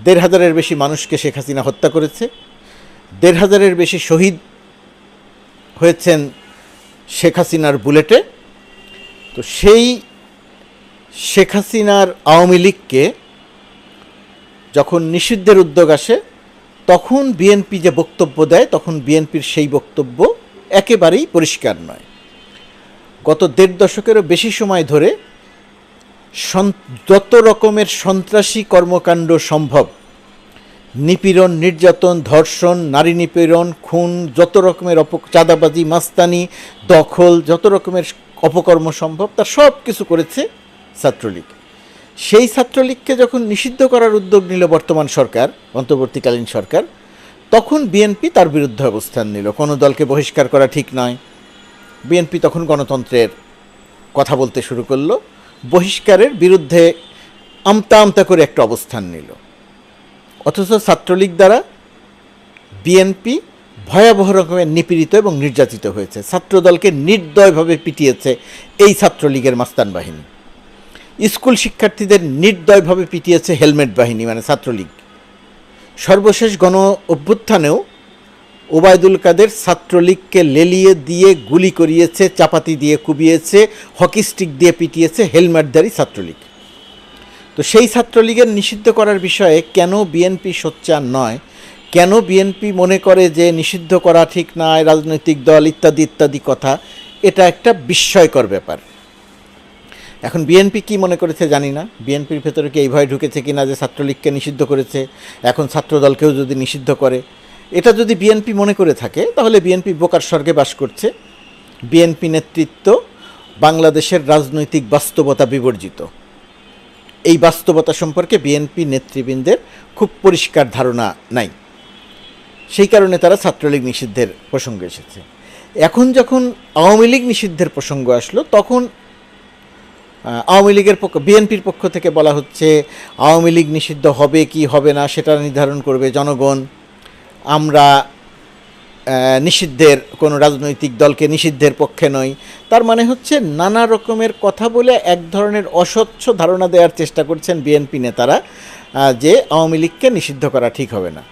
দেড় হাজারের বেশি মানুষকে শেখ হাসিনা হত্যা করেছে। দেড় হাজারের বেশি শহীদ হয়েছেন শেখ হাসিনার বুলেটে। তো সেই শেখ হাসিনার আওয়ামী লীগকে যখন নিষিদ্ধের উদ্যোগ আসে, তখন বিএনপি যে বক্তব্য দেয়, তখন বিএনপির সেই বক্তব্য একেবারেই পরিষ্কার নয়। গত দেড় দশকেরও বেশি সময় ধরে যত রকমের সন্ত্রাসী কর্মকাণ্ড সম্ভব, নিপীড়ন, নির্যাতন, ধর্ষণ, নারী নিপীড়ন, খুন, যত রকমের অপ চাঁদাবাজি, মাস্তানি, দখল, যত রকমের অপকর্ম সম্ভব তার সব কিছু করেছে ছাত্রলীগ। সেই ছাত্রলীগকে যখন নিষিদ্ধ করার উদ্যোগ নিল বর্তমান সরকার, অন্তর্বর্তীকালীন সরকার, তখন বিএনপি তার বিরুদ্ধে অবস্থান নিল। কোনো দলকে বহিষ্কার করা ঠিক নয়। বিএনপি তখন গণতন্ত্রের কথা বলতে শুরু করল। বহিষ্কারের বিরুদ্ধে আমতা আমতা করে একটা অবস্থান নিল। অথচ ছাত্রলীগ দ্বারা বিএনপি ভয়াবহ রকমের নিপীড়িত এবং নির্যাতিত হয়েছে। ছাত্রদলকে নির্দয়ভাবে পিটিয়েছে এই ছাত্রলীগের মাস্তান বাহিনী। স্কুল শিক্ষার্থীদের নির্দয়ভাবে পিটিয়েছে হেলমেট বাহিনী মানে ছাত্রলীগ। সর্বশেষ গণ অভ্যুত্থানেও ওবায়দুল কাদের ছাত্রলীগকে লেলিয়ে দিয়ে গুলি করিয়েছে, চাপাতি দিয়ে কুবিয়েছে, হকি স্টিক দিয়ে পিটিয়েছে হেলমেটদারি ছাত্রলীগ। তো সেই ছাত্রলীগের নিষিদ্ধ করার বিষয়ে কেন বিএনপি সোচ্চার নয়? কেন বিএনপি মনে করে যে নিষিদ্ধ করা ঠিক নয় রাজনৈতিক দল ইত্যাদি ইত্যাদি কথা? এটা একটা বিস্ময়কর ব্যাপার। এখন বিএনপি কি মনে করেছে জানি না। বিএনপির ভেতরে কি এই ভয় ঢুকেছে কিনা যে ছাত্রলীগকে নিষিদ্ধ করেছে? এখন ছাত্রদলকেও যদি নিষিদ্ধ করে এটা যদি বিএনপি মনে করে থাকে, তাহলে বিএনপি বোকার স্বর্গে বাস করছে। বিএনপি নেতৃত্ব বাংলাদেশের রাজনৈতিক বাস্তবতা বিবর্জিত। এই বাস্তবতা সম্পর্কে বিএনপি নেতৃবৃন্দের খুব পরিষ্কার ধারণা নাই। সেই কারণে তারা ছাত্রলীগ নিষিদ্ধের প্রসঙ্গ এসেছে। এখন যখন আওয়ামী লীগ নিষিদ্ধের প্রসঙ্গ আসলো, তখন আওয়ামী লীগের পক্ষ, বিএনপির পক্ষ থেকে বলা হচ্ছে, আওয়ামী লীগ নিষিদ্ধ হবে কি হবে না সেটা নির্ধারণ করবে জনগণ। আমরা নিষিদ্ধের, কোনো রাজনৈতিক দলকে নিষিদ্ধের পক্ষে নই। তার মানে হচ্ছে নানা রকমের কথা বলে এক ধরনের অস্বচ্ছ ধারণা দেওয়ার চেষ্টা করছেন বিএনপি নেতারা যে আওয়ামী লীগকে নিষিদ্ধ করা ঠিক হবে না।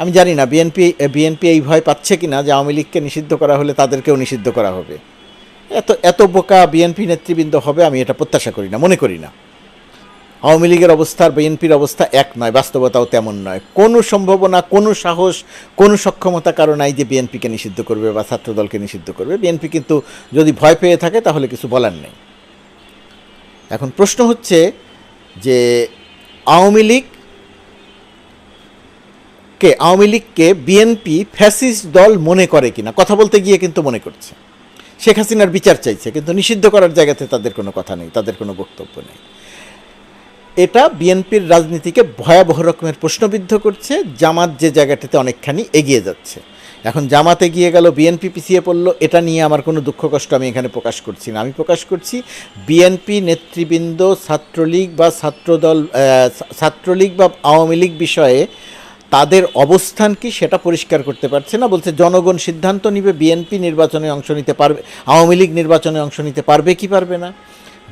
আমি জানি না বিএনপি বিএনপি এই ভয় পাচ্ছে কি না যে আওয়ামী লীগকে নিষিদ্ধ করা হলে তাদেরকেও নিষিদ্ধ করা হবে। এত এত বোকা বিএনপি নেতৃবৃন্দ হবে আমি এটা প্রত্যাশা করি না, মনে করি না। আওয়ামী লীগের অবস্থা আর বিএনপির অবস্থা এক নয়, বাস্তবতাও তেমন নয়। কোনো সম্ভাবনা, কোনো সাহস, কোনো সক্ষমতা কারও নাই যে বিএনপিকে নিষিদ্ধ করবে বা ছাত্রদলকে নিষিদ্ধ করবে। বিএনপি কিন্তু যদি ভয় পেয়ে থাকে তাহলে কিছু বলার নেই। এখন প্রশ্ন হচ্ছে যে আওয়ামী লীগ কে, আওয়ামী লীগকে বিএনপি ফ্যাসিস্ট দল মনে করে কিনা? কথা বলতে গিয়ে কিন্তু মনে করছে। শেখ হাসিনার বিচার চাইছে, কিন্তু নিষিদ্ধ করার জায়গাতে তাদের কোনো কথা নেই, তাদের কোনো বক্তব্য নেই। এটা বিএনপির রাজনীতিকে ভয়াবহ রকমের প্রশ্নবিদ্ধ করছে। জামাত যে জায়গাটাতে অনেকখানি এগিয়ে যাচ্ছে। এখন জামাত এগিয়ে গেল, বিএনপি পিছিয়ে পড়ল, এটা নিয়ে আমার কোনো দুঃখ কষ্ট আমি এখানে প্রকাশ করছি না। আমি প্রকাশ করছি বিএনপি নেতৃবৃন্দ, ছাত্রলীগ বা ছাত্রদল ছাত্রলীগ বা আওয়ামী লীগ বিষয়ে তাদের অবস্থান কি সেটা পরিষ্কার করতে পারছে না। বলছে জনগণ সিদ্ধান্ত নিবে, বিএনপি নির্বাচনে অংশ নিতে পারবে, আওয়ামী লীগ নির্বাচনে অংশ নিতে পারবে কি পারবে না।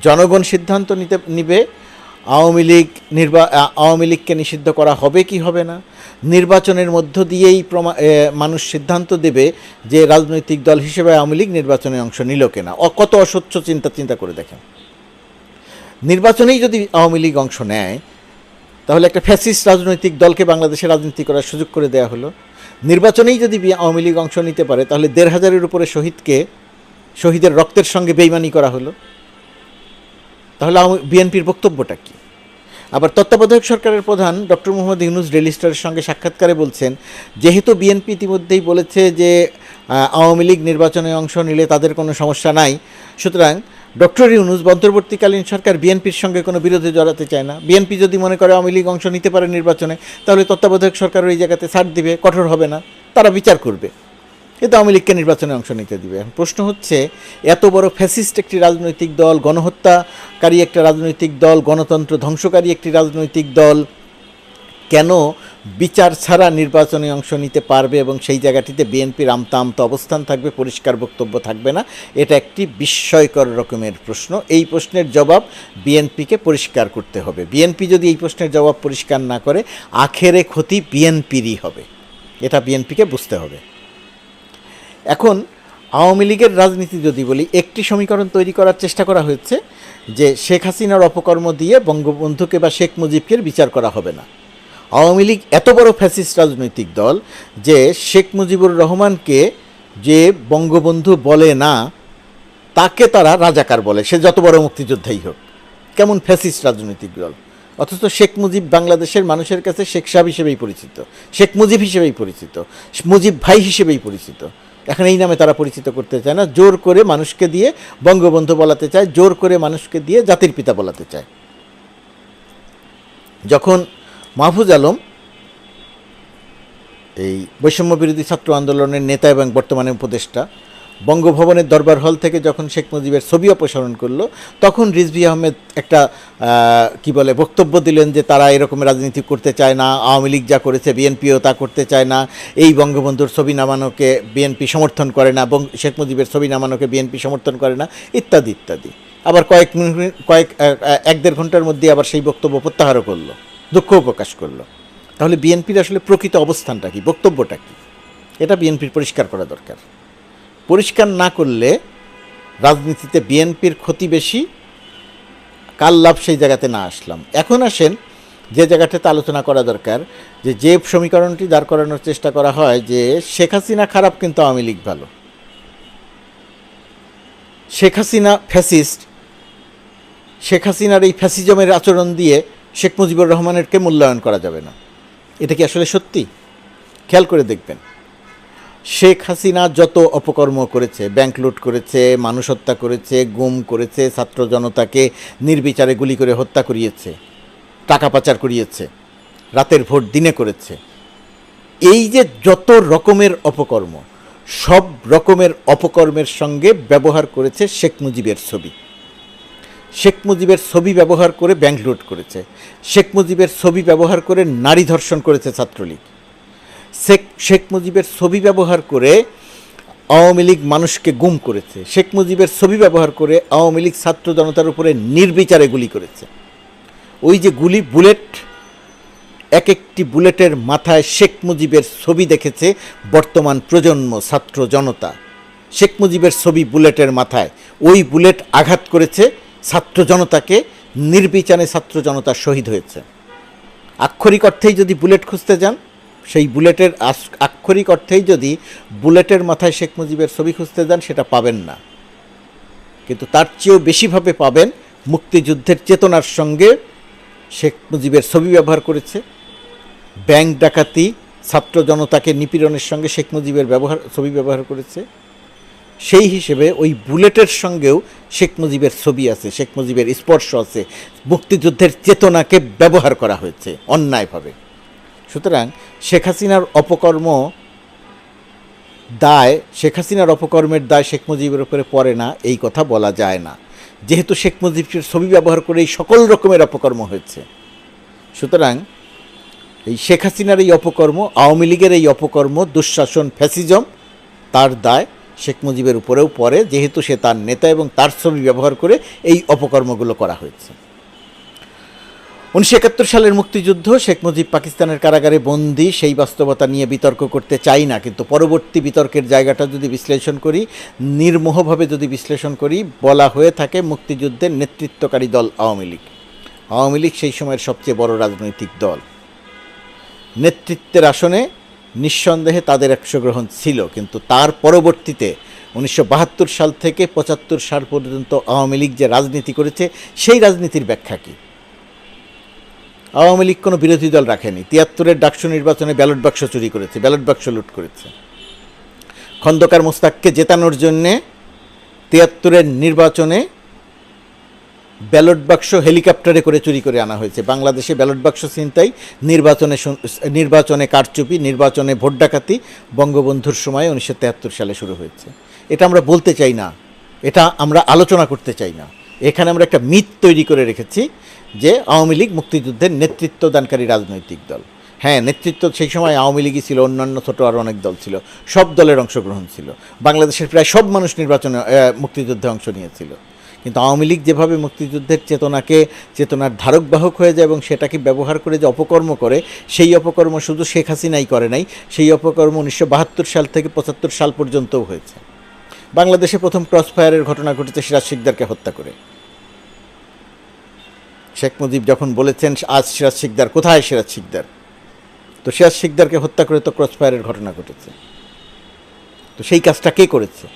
জনগণ সিদ্ধান্ত নিতে, নিবে আওয়ামী লীগ নির্বা আওয়ামী লীগকে নিষিদ্ধ করা হবে কি হবে না? নির্বাচনের মধ্য দিয়েই মানুষ সিদ্ধান্ত দেবে যে রাজনৈতিক দল হিসেবে আওয়ামী লীগ নির্বাচনে অংশ নিল কিনা। কত অস্বচ্ছ চিন্তা চিন্তা করে দেখেন। নির্বাচনেই যদি আওয়ামী লীগ অংশ নেয়, তাহলে একটা ফ্যাসিস্ট রাজনৈতিক দলকে বাংলাদেশে রাজনীতি করার সুযোগ করে দেওয়া হলো। নির্বাচনেই যদি আওয়ামী লীগ অংশ নিতে পারে, তাহলে দেড় হাজারের উপরে শহীদকে, শহীদের রক্তের সঙ্গে বেইমানি করা হলো। তাহলে বিএনপির বক্তব্যটা কি? আবার তত্ত্বাবধায়ক সরকারের প্রধান ডক্টর মোহাম্মদ ইউনুস ডেলি স্টারের সঙ্গে সাক্ষাৎকারে বলছেন, যেহেতু বিএনপি ইতিমধ্যেই বলেছে যে আওয়ামী লীগ নির্বাচনে অংশ নিলে তাদের কোনো সমস্যা নাই, সুতরাং ডক্টর ইউনুস অন্তর্বর্তীকালীন সরকার বিএনপির সঙ্গে কোনো বিরোধে জড়াতে চায় না। বিএনপি যদি মনে করে আওয়ামী লীগ অংশ নিতে পারে নির্বাচনে, তাহলে তত্ত্বাবধায়ক সরকার ওই জায়গাতে ছাড় দিবে, কঠোর হবে না, তারা বিচার করবে। কিন্তু আওয়ামী লীগকে নির্বাচনে অংশ নিতে দিবে। প্রশ্ন হচ্ছে, এত বড় ফ্যাসিস্ট একটি রাজনৈতিক দল, গণহত্যাকারী একটা রাজনৈতিক দল, গণতন্ত্র ধ্বংসকারী একটি রাজনৈতিক দল, কেন বিচার ছাড়া নির্বাচনে অংশ নিতে পারবে এবং সেই জায়গাটিতে বিএনপির আমতা আমতা অবস্থান থাকবে, পরিষ্কার বক্তব্য থাকবে না? এটা একটি বিস্ময়কর রকমের প্রশ্ন। এই প্রশ্নের জবাব বিএনপিকে পরিষ্কার করতে হবে। বিএনপি যদি এই প্রশ্নের জবাব পরিষ্কার না করে, আখেরে ক্ষতি বিএনপিরই হবে। এটা বিএনপিকে বুঝতে হবে। এখন আওয়ামী লীগের রাজনীতি যদি বলি, একটি সমীকরণ তৈরি করার চেষ্টা করা হয়েছে যে শেখ হাসিনার অপকর্ম দিয়ে বঙ্গবন্ধুকে বা শেখ মুজিবকে বিচার করা হবে না। আওয়ামী লীগ এত বড় ফ্যাসিস্ট রাজনৈতিক দল যে শেখ মুজিবুর রহমানকে যে বঙ্গবন্ধু বলে না, তাকে তারা রাজাকার বলে। সে যত বড় মুক্তিযোদ্ধাই হোক, কেমন ফ্যাসিস্ট রাজনৈতিক দল। অথচ শেখ মুজিব বাংলাদেশের মানুষের কাছে শেখ সাহেব হিসেবেই পরিচিত, শেখ মুজিব হিসেবেই পরিচিত মুজিব ভাই হিসেবেই পরিচিত। এখন এই নামে তারা পরিচিত করতে চায় না। জোর করে মানুষকে দিয়ে বঙ্গবন্ধু বলাতে চায়, জোর করে মানুষকে দিয়ে জাতির পিতা বলাতে চায়। যখন মাহফুজ আলম এই বৈষম্য বিরোধী ছাত্র আন্দোলনের নেতা এবং বর্তমানে উপদেষ্টা বঙ্গভবনের দরবার হল থেকে যখন শেখ মুজিবের ছবি অপসারণ করল, তখন রিজভি আহমেদ একটা কি বলে, বক্তব্য দিলেন যে তারা এরকম রাজনীতি করতে চায় না, আওয়ামী লীগ যা করেছে বিএনপিও তা করতে চায় না, এই বঙ্গবন্ধুর ছবি নামানোকে বিএনপি সমর্থন করে না শেখ মুজিবের ছবি নামানোকে বিএনপি সমর্থন করে না, ইত্যাদি ইত্যাদি। আবার কয়েক মিনিট কয়েক এক দেড় ঘণ্টার মধ্যে আবার সেই বক্তব্য প্রত্যাহারও করল, দুঃখও প্রকাশ করল। তাহলে বিএনপির আসলে প্রকৃত অবস্থানটা কি? বক্তব্যটা কি? এটা বিএনপির পরিষ্কার করা দরকার। পরিষ্কার না করলে রাজনীতিতে বিএনপির ক্ষতি বেশি কাল লাভ সেই জায়গাতে না আসলাম। এখন আসেন, যে জায়গাটাতে আলোচনা করা দরকার, যে যে সমীকরণটি দাঁড় করানোর চেষ্টা করা হয় যে শেখ হাসিনা খারাপ কিন্তু আওয়ামী লীগ ভালো। শেখ হাসিনা ফ্যাসিস্ট, শেখ হাসিনার এই ফ্যাসিজমের আচরণ দিয়ে শেখ মুজিবুর রহমানেরকে মূল্যায়ন করা যাবে না। এটা কি আসলে সত্যি? খেয়াল করে দেখবেন। শেখ হাসিনা যত অপকর্ম করেছে ব্যাংক লুট করেছে, মানুষ হত্যা করেছে, গুম করেছে, ছাত্র জনতাকে নির্বিচারে গুলি করে হত্যা করিয়েছে, টাকা পাচার করিয়েছে, রাতের ভোট দিনে করেছে। এই যে যত রকমের অপকর্ম, সব রকমের অপকর্মের সঙ্গে ব্যবহার করেছে শেখ মুজিবের ছবি। শেখ মুজিবের ছবি ব্যবহার করে ব্যাংক লুট করেছে। শেখ মুজিবের ছবি ব্যবহার করে নারী ধর্ষণ করেছে ছাত্রলীগ। শেখ শেখ মুজিবের ছবি ব্যবহার করে আওয়ামী লীগ মানুষকে গুম করেছে। শেখ মুজিবের ছবি ব্যবহার করে আওয়ামী লীগ ছাত্র জনতার উপরে নির্বিচারে গুলি করেছে। ওই যে গুলি, বুলেট এক একটি বুলেটের মাথায় শেখ মুজিবের ছবি দেখেছে বর্তমান প্রজন্ম ছাত্র জনতা। শেখ মুজিবের ছবি বুলেটের মাথায়। ওই বুলেট আঘাত করেছে ছাত্র জনতাকে, নির্বিচারে ছাত্র জনতা শহীদ হয়েছে। আক্ষরিক অর্থেই যদি বুলেট খুঁজতে যান সেই বুলেটের আক্ষরিক অর্থেই যদি বুলেটের মাথায় শেখ মুজিবের ছবি খুঁজতে যান, সেটা পাবেন না। কিন্তু তার চেয়েও বেশিভাবে পাবেন মুক্তিযুদ্ধের চেতনার সঙ্গে শেখ মুজিবের ছবি ব্যবহার করেছে। ব্যাংক ডাকাতি, ছাত্র জনতাকে নিপীড়নের সঙ্গে শেখ মুজিবের ব্যবহার, ছবি ব্যবহার করেছে। সেই হিসেবে ওই বুলেটের সঙ্গেও শেখ মুজিবের ছবি আছে, শেখ মুজিবের স্পর্শ আছে। মুক্তিযুদ্ধের চেতনাকে ব্যবহার করা হয়েছে অন্যায়ভাবে। সুতরাং শেখ হাসিনার অপকর্ম দায়, শেখ হাসিনার অপকর্মের দায় শেখ মুজিবের উপরে পড়ে না, এই কথা বলা যায় না। যেহেতু শেখ মুজিবের ছবি ব্যবহার করে এই সকল রকমের অপকর্ম হয়েছে। সুতরাং এই শেখ হাসিনার এই অপকর্ম, আওয়ামী লীগের এই অপকর্ম, দুঃশাসন, ফ্যাসিজম, তার দায় শেখ মুজিবের উপরেও পড়ে, যেহেতু সে তার নেতা এবং তার ছবি ব্যবহার করে এই অপকর্মগুলো করা হয়েছে। উনিশশো একাত্তর সালের মুক্তিযুদ্ধ, শেখ মুজিব পাকিস্তানের কারাগারে বন্দি, সেই বাস্তবতা নিয়ে বিতর্ক করতে চাই না। কিন্তু পরবর্তী বিতর্কের জায়গাটা যদি বিশ্লেষণ করি, নির্মোহভাবে যদি বিশ্লেষণ করি, বলা হয়ে থাকে মুক্তিযুদ্ধের নেতৃত্বকারী দল আওয়ামী লীগ। আওয়ামী লীগ সেই সময়ের সবচেয়ে বড় রাজনৈতিক দল। নেতৃত্বের আসনে নিঃসন্দেহে তাদের অংশগ্রহণ ছিল, কিন্তু তার পরবর্তীতে উনিশশো বাহাত্তর সাল থেকে পঁচাত্তর সাল পর্যন্ত আওয়ামী লীগ যে রাজনীতি করেছে, সেই রাজনীতির ব্যাখ্যা কী? আওয়ামী লীগ কোনো বিরোধী দল রাখেনি। তিয়াত্তরের ডাকসু নির্বাচনে ব্যালট বাক্স চুরি করেছে, ব্যালট বাক্স লুট করেছে। খন্দকার মোস্তাককে জেতানোর জন্যে তিয়াত্তরের নির্বাচনে ব্যালট বাক্স হেলিকপ্টারে করে চুরি করে আনা হয়েছে। বাংলাদেশে ব্যালট বাক্স ছিনতাই, নির্বাচনে নির্বাচনে কারচুপি, নির্বাচনে ভোট ডাকাতি বঙ্গবন্ধুর সময় উনিশশো সালে শুরু হয়েছে। এটা আমরা বলতে চাই না। এটা আমরা আলোচনা করতে চাই না। এখানে আমরা একটা মিথ তৈরি করে রেখেছি। যে আওয়ামী লীগ মুক্তিযুদ্ধের নেতৃত্বদানকারী রাজনৈতিক দল। হ্যাঁ নেতৃত্ব সেই সময় আওয়ামী লীগই ছিল, অন্যান্য ছোটো আর অনেক দল ছিল। সব দলের অংশগ্রহণ ছিল। বাংলাদেশের প্রায় সব মানুষ নির্বাচনে মুক্তিযুদ্ধে অংশ নিয়েছিল। কিন্তু আওয়ামী লীগ যেভাবে মুক্তিযুদ্ধের চেতনাকে, চেতনার ধারক বাহক হয়ে যায় এবং সেটাকে ব্যবহার করে যে অপকর্ম করে, সেই অপকর্ম শুধু শেখ হাসিনাই করে নাই, সেই অপকর্ম উনিশশো বাহাত্তর সাল থেকে পঁচাত্তর সাল পর্যন্তও হয়েছে। বাংলাদেশে প্রথম ক্রস ফায়ারের ঘটনা ঘটেছে সিরাজ শিকদারকে হত্যা করে। শেখ মুজিব যখন বলেছেন, আজ সিরাজ শিকদার, কোথায় সিরাজ শিকদার? তো সিরাজ শিকদারকে হত্যা করে তো ক্রস ফায়ারের ঘটনা ঘটেছে। তো সেই কাজটা কে করেছে?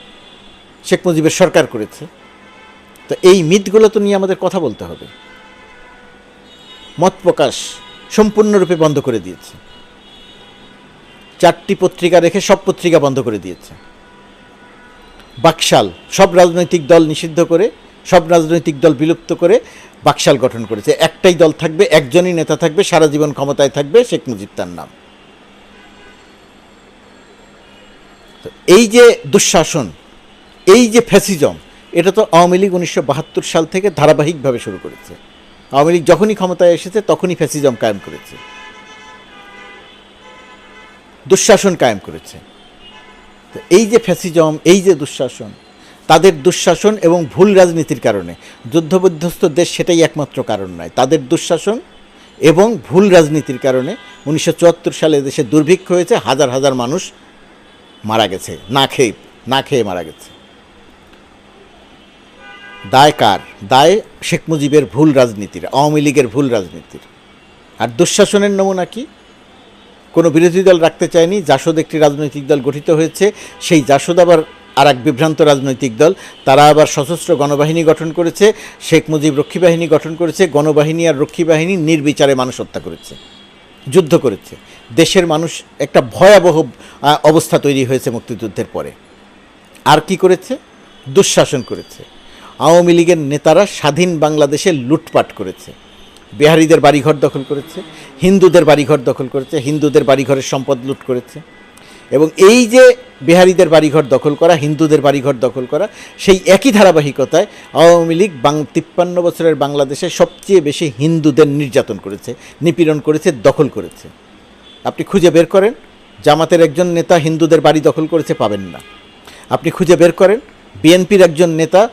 শেখ মুজিবের সরকার করেছে। তো এই মিথগুলো তো নিয়ে আমাদের কথা বলতে হবে। মত প্রকাশ সম্পূর্ণরূপে বন্ধ করে দিয়েছে। চারটি পত্রিকা রেখে সব পত্রিকা বন্ধ করে দিয়েছে। বাকশাল, সব রাজনৈতিক দল নিষিদ্ধ করে সব রাজনৈতিক দল বিলুপ্ত করে বাকশাল গঠন করেছে। একটাই দল থাকবে, একজনই নেতা থাকবে, সারা জীবন ক্ষমতায় থাকবে শেখ মুজিব তার নাম। এই যে দুঃশাসন, এই যে ফ্যাসিজম, এটা তো আওয়ামী লীগ উনিশশো বাহাত্তর সাল থেকে ধারাবাহিকভাবে শুরু করেছে। আওয়ামী লীগ যখনই ক্ষমতায় এসেছে, তখনই ফ্যাসিজম কায়েম করেছে। দুঃশাসন কায়েম করেছে। তো এই যে ফ্যাসিজম, এই যে দুঃশাসন তাদের দুঃশাসন এবং ভুল রাজনীতির কারণে। যুদ্ধবিধ্বস্ত দেশ সেটাই একমাত্র কারণ নয়। তাদের দুঃশাসন এবং ভুল রাজনীতির কারণে উনিশশো চুয়াত্তর সালে দেশে দুর্ভিক্ষ হয়েছে, হাজার হাজার মানুষ মারা গেছে, না খেয়ে না খেয়ে মারা গেছে। দায় কার? দায় শেখ মুজিবের ভুল রাজনীতির, আওয়ামী লীগের ভুল রাজনীতির। আর দুঃশাসনের নমুনা কি? কোনো বিরোধী দল রাখতে চায়নি, জাসদ একটি রাজনৈতিক দল গঠিত হয়েছে, সেই জাসদ আবার আর এক বিভ্রান্ত রাজনৈতিক দল। তারা আবার সশস্ত্র গণবাহিনী গঠন করেছে, শেখ মুজিব রক্ষী বাহিনী গঠন করেছে, গণবাহিনী আর রক্ষী বাহিনী নির্বিচারে মানুষ হত্যা করেছে, যুদ্ধ করেছে। দেশের মানুষ একটা ভয়াবহ অবস্থা তৈরি হয়েছে মুক্তিযুদ্ধের পরে। আর কি করেছে? দুঃশাসন করেছে। আওয়ামী লীগের নেতারা স্বাধীন বাংলাদেশে লুটপাট করেছে। বিহারীদের বাড়িঘর দখল করেছে, হিন্দুদের বাড়িঘর দখল করেছে, হিন্দুদের বাড়িঘরের সম্পদ লুট করেছে। এবং এই যে বিহারীদের বাড়িঘর দখল করা, হিন্দুদের বাড়িঘর দখল করা, সেই একই ধারাবাহিকতায় আওয়ামী লীগ বাং তিপ্পান্ন বছরের বাংলাদেশে সবচেয়ে বেশি হিন্দুদের নির্যাতন করেছে, নিপীড়ন করেছে, দখল করেছে। আপনি খুঁজে বের করেন, জামাতের একজন নেতা হিন্দুদের বাড়ি দখল করেছে, পাবেন না। আপনি খুঁজে বের করেন, বিএনপির একজন নেতা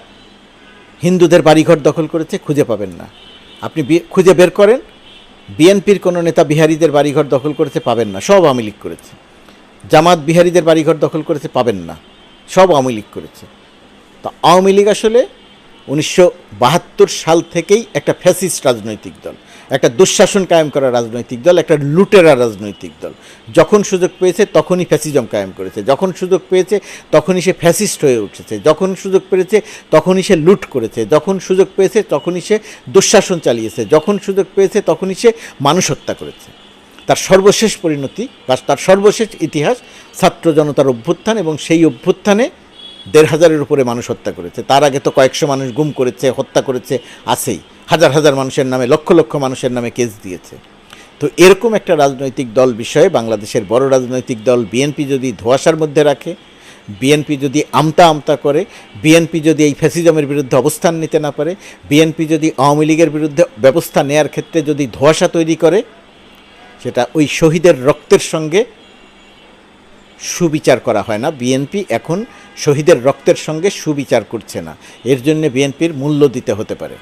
হিন্দুদের বাড়িঘর দখল করেছে, খুঁজে পাবেন না। আপনি খুঁজে বের করেন, বিএনপির কোনো নেতা বিহারীদের বাড়িঘর দখল করেছে, পাবেন না, সব আওয়ামী লীগ করেছে। জামাত বিহারীদের বাড়িঘর দখল করেছে পাবেন না। সব আওয়ামী লীগ করেছে। তো আওয়ামী লীগ আসলে উনিশশো বাহাত্তর সাল থেকেই একটা ফ্যাসিস্ট রাজনৈতিক দল, একটা দুঃশাসন কায়েম করা রাজনৈতিক দল, একটা লুটেরা রাজনৈতিক দল। যখন সুযোগ পেয়েছে তখনই ফ্যাসিজম কায়েম করেছে। যখন সুযোগ পেয়েছে তখনই সে ফ্যাসিস্ট হয়ে উঠেছে। যখন সুযোগ পেয়েছে তখনই সে লুট করেছে। যখন সুযোগ পেয়েছে তখনই সে দুঃশাসন চালিয়েছে। যখন সুযোগ পেয়েছে তখনই সে মানুষ হত্যা করেছে। তার সর্বশেষ পরিণতি বা তার সর্বশেষ ইতিহাস ছাত্র জনতার অভ্যুত্থান এবং সেই অভ্যুত্থানে দেড় হাজারের উপরে মানুষ হত্যা করেছে। তার আগে তো কয়েকশো মানুষ গুম করেছে, হত্যা করেছে, আছেই। হাজার হাজার মানুষের নামে, লক্ষ লক্ষ মানুষের নামে কেস দিয়েছে। তো এরকম একটা রাজনৈতিক দল বিষয়ে বাংলাদেশের বড় রাজনৈতিক দল বিএনপি যদি ধোয়াশার মধ্যে রাখে, বিএনপি যদি আমতা আমতা করে, বিএনপি যদি এই ফ্যাসিজমের বিরুদ্ধে অবস্থান নিতে না পারে, বিএনপি যদি আওয়ামী লীগের বিরুদ্ধে ব্যবস্থা নেয়ার ক্ষেত্রে যদি ধোয়াশা তৈরি করে সেটা ওই শহীদের রক্তের সঙ্গে সুবিচার করা হয় না। বিএনপি এখন শহীদের রক্তের সঙ্গে সুবিচার করছে না। এর জন্য বিএনপির মূল্য দিতে হতে পারে।